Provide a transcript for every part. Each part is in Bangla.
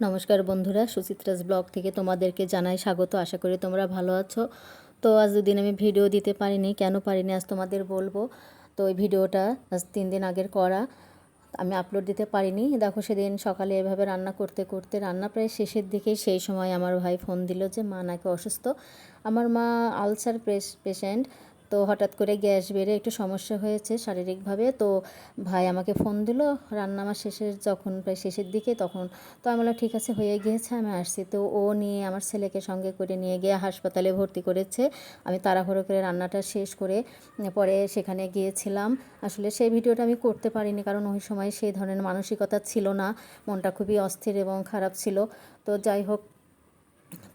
নমস্কার বন্ধুরা, সুচিত্রাস ব্লগ থেকে তোমাদেরকে জানাই স্বাগত। আশা করি তোমরা ভালো আছো। তো আজ দুদিন আমি ভিডিও দিতে পারিনি, কেন পারিনি আজ তোমাদের বলব। তো ওই ভিডিওটা আজ তিন দিন আগের করা। আমি আপলোড দিতে পারিনি। দেখো সেদিন সকালে এভাবে রান্না করতে করতে, রান্না প্রায় শেষের দিকেই সেই সময় আমার ভাই ফোন দিল যে, মা নাকি অসুস্থ? আমার মা আলসার পেশেন্ট তো হঠাৎ করে গ্যাস বেড়ে একটু সমস্যা হয়েছে শারীরিকভাবে। তো ভাই আমাকে ফোন দিল, রান্না আমার শেষের যখন প্রায় শেষের দিকে তখন তো আমি বললাম, ঠিক আছে, হয়ে গিয়েছে, আমি আসছি। তো ও নিয়ে আমার ছেলেকে সঙ্গে করে নিয়ে গিয়ে হাসপাতালে ভর্তি করেছে। আমি তাড়াহুড়ো করে রান্নাটা শেষ করে পরে সেখানে গিয়েছিলাম। আসলে সেই ভিডিওটা আমি করতে পারিনি কারণ ওই সময় সেই ধরনের মানসিকতা ছিল না। মনটা খুবই অস্থির এবং খারাপ ছিল। তো যাই হোক,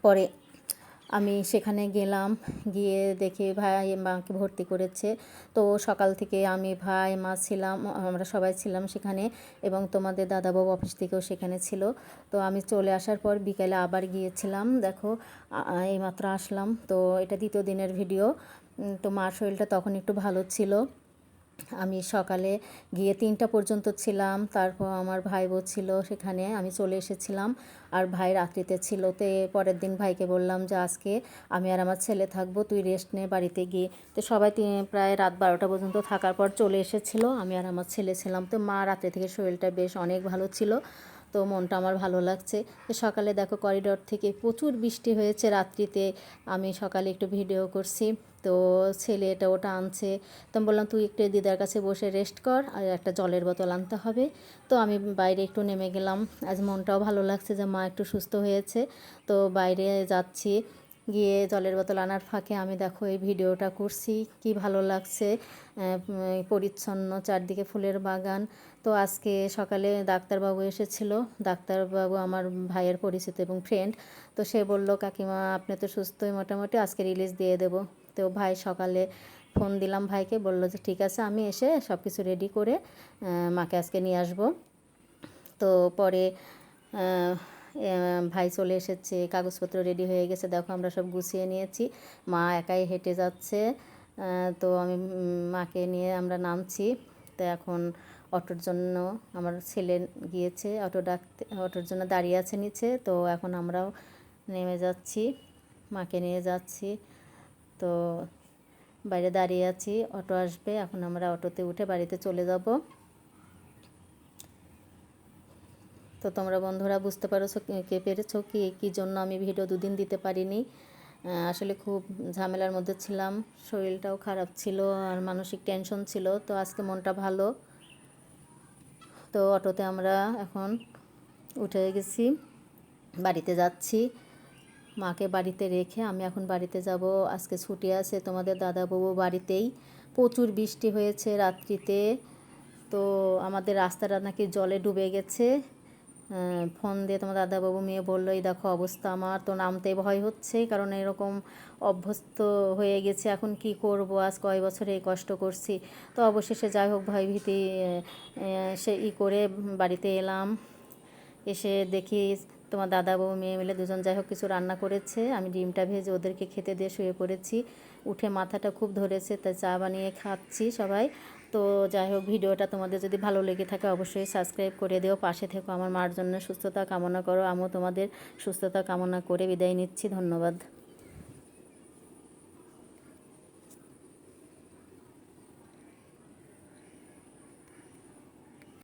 পরে আমি সেখানে গেলাম, গিয়ে দেখি ভাই মাকে ভর্তি করেছে। তো সকাল থেকে আমি ভাই, মা ছিলাম, আমরা সবাই ছিলাম সেখানে এবং তোমাদের দাদাবাবু অফিস থেকেও সেখানে ছিল। তো আমি চলে আসার পর বিকেলে আবার গিয়েছিলাম, দেখো এইমাত্র আসলাম। তো এটা দ্বিতীয় দিনের ভিডিও তো মার শরীরটা তখন একটু ভালো ছিল। আমি সকালে গিয়ে তিনটা পর্যন্ত ছিলাম, তারপর আমার ভাই বোন ছিল সেখানে, আমি চলে এসেছিলাম। আর ভাই রাত্রিতে ছিল, তো পরের দিন ভাইকে বললাম যে, আজকে আমি আর আমার ছেলে থাকব, তুই রেস্ট নে বাড়িতে গিয়ে। তো সবাই প্রায় রাত বারোটা পর্যন্ত থাকার পর চলে এসেছিল, আমি আর আমার ছেলে ছিলাম। তো মা রাত্রে থেকে শরীরটা বেশ অনেক ভালো ছিল, তো মনটা আমার ভালো লাগছে। তো সকালে দেখো করিডর থেকে প্রচুর বৃষ্টি হয়েছে রাত্রিতে, আমি সকালে একটু ভিডিও করছি। তো ছেলে এটা ওটা আনছে। তো আমি বললাম, তুই একটু দিদার কাছে বসে রেস্ট কর, আর একটা জলের বোতল আনতে হবে। তো আমি বাইরে একটু নেমে গেলাম। আজ মনটাও ভালো লাগছে যে মা একটু সুস্থ হয়েছে। তো বাইরে যাচ্ছি। গিয়ে জলের বোতল আনার ফাঁকে আমি দেখো এই ভিডিওটা করছি, কি ভালো লাগছে। পরিচ্ছন্ন চারদিকে ফুলের বাগান। তো আজকে সকালে ডাক্তারবাবু এসেছিল। ডাক্তারবাবু আমার ভাইয়ের পরিচিত এবং ফ্রেন্ড তো সে বলল, কাকিমা, আপনি তো সুস্থই মোটামুটি, আজকে রিলিজ দিয়ে দেবো। তো ভাই সকালে ফোন দিলাম ভাইকে, বলল যে ঠিক আছে, আমি এসে সব কিছু রেডি করে মাকে আজকে নিয়ে আসব। তো পরে ভাই চলে এসেছে, কাগজপত্র রেডি হয়ে গেছে, দেখো আমরা সব গুছিয়ে নিয়েছি। মা একাই হেঁটে যাচ্ছে তো আমি মাকে নিয়ে আমরা নামছি। তো এখন অটোর জন্য আমার ছেলে গিয়েছে, অটো ডাকতে, অটোর জন্য দাঁড়িয়ে আছে নিচে, তো এখন আমরাও নেমে যাচ্ছি, মাকে নিয়ে যাচ্ছি। তো বাইরে দাঁড়িয়ে আছি, অটো আসবে, এখন আমরা অটোতে উঠে বাড়িতে চলে যাব। তো তোমরা বন্ধুরা বুঝতে পারছ কে পেরেছ কি, কী জন্য আমি ভিডিও দুদিন দিতে পারিনি। আসলে খুব ঝামেলার মধ্যে ছিলাম, শরীরটাও খারাপ ছিল আর মানসিক টেনশন ছিল, তো আজকে মনটা ভালো। তো অটোতে আমরা এখন উঠে গেছি, বাড়িতে যাচ্ছি। মাকে বাড়িতে রেখে আমি এখন বাড়িতে যাব। আজকে ছুটি আছে, তোমাদের দাদা দাদাবাবু বাড়িতেই। প্রচুর বৃষ্টি হয়েছে রাত্রিতে। তো আমাদের রাস্তাটা নাকি জলে ডুবে গেছে। ফোন দিয়ে তোমার দাদাবাবু মেয়ে বলল, এই দেখো অবস্থা আমার, তো নামতে ভয় হচ্ছে, কারণ এরকম অভ্যস্ত হয়ে গেছে, এখন কি করব? আজ কয় বছরে কষ্ট করছি। তো অবশেষে যাই হোক, ভয়ভীতি সে ই করে বাড়িতে এলাম। এসে দেখি তোমার দাদা বউ মেয়ে মিলে দুজন যাই হোক কিছু রান্না করেছে, আমি ডিমটা ভেজে ওদেরকে খেতে দিয়ে শুয়ে পড়েছি। উঠে মাথাটা খুব ধরেছে তাই চা বানিয়ে খাচ্ছি সবাই। তো যাই হোক, ভিডিওটা তোমাদের যদি ভালো লেগে থাকে অবশ্যই সাবস্ক্রাইব করে দিও। পাশে থেকো, আমার মার জন্য সুস্থতা কামনা করো। আমিও তোমাদের সুস্থতা কামনা করে বিদায় নিচ্ছি। ধন্যবাদ।